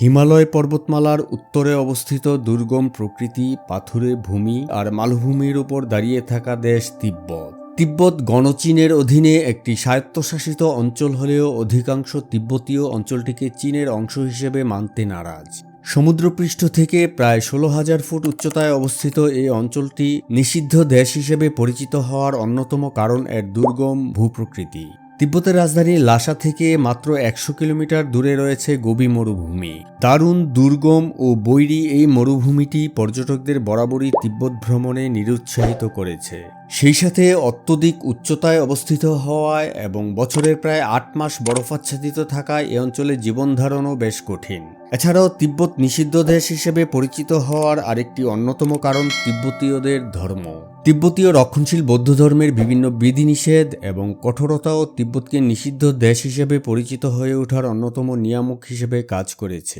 হিমালয় পর্বতমালার উত্তরে অবস্থিত দুর্গম প্রকৃতি, পাথুরে ভূমি আর মালভূমির উপর দাঁড়িয়ে থাকা দেশ তিব্বত। তিব্বত গণচীনের অধীনে একটি স্বায়ত্তশাসিত অঞ্চল হলেও অধিকাংশ তিব্বতীয় অঞ্চলটিকে চীনের অংশ হিসেবে মানতে নারাজ। সমুদ্রপৃষ্ঠ থেকে প্রায় ষোলো হাজার ফুট উচ্চতায় অবস্থিত এই অঞ্চলটি নিষিদ্ধ দেশ হিসেবে পরিচিত হওয়ার অন্যতম কারণ এর দুর্গম ভূপ্রকৃতি। তিব্বতের রাজধানী লাসা থেকে মাত্র একশো কিলোমিটার দূরে রয়েছে গোবি মরুভূমি। দারুণ, দুর্গম ও বৈরী এই মরুভূমিটি পর্যটকদের বরাবরই তিব্বত ভ্রমণে নিরুৎসাহিত করেছে। সেই সাথে অত্যধিক উচ্চতায় অবস্থিত হওয়ায় এবং বছরের প্রায় আট মাস বরফাচ্ছাদিত থাকায় এ অঞ্চলে জীবনধারণও বেশ কঠিন। এছাড়াও তিব্বত নিষিদ্ধ দেশ হিসেবে পরিচিত হওয়ার আরেকটি অন্যতম কারণ তিব্বতীয়দের ধর্ম। তিব্বতীয় রক্ষণশীল বৌদ্ধ ধর্মের বিভিন্ন বিধিনিষেধ এবং কঠোরতাও তিব্বতকে নিষিদ্ধ দেশ হিসেবে পরিচিত হয়ে ওঠার অন্যতম নিয়ামক হিসেবে কাজ করেছে।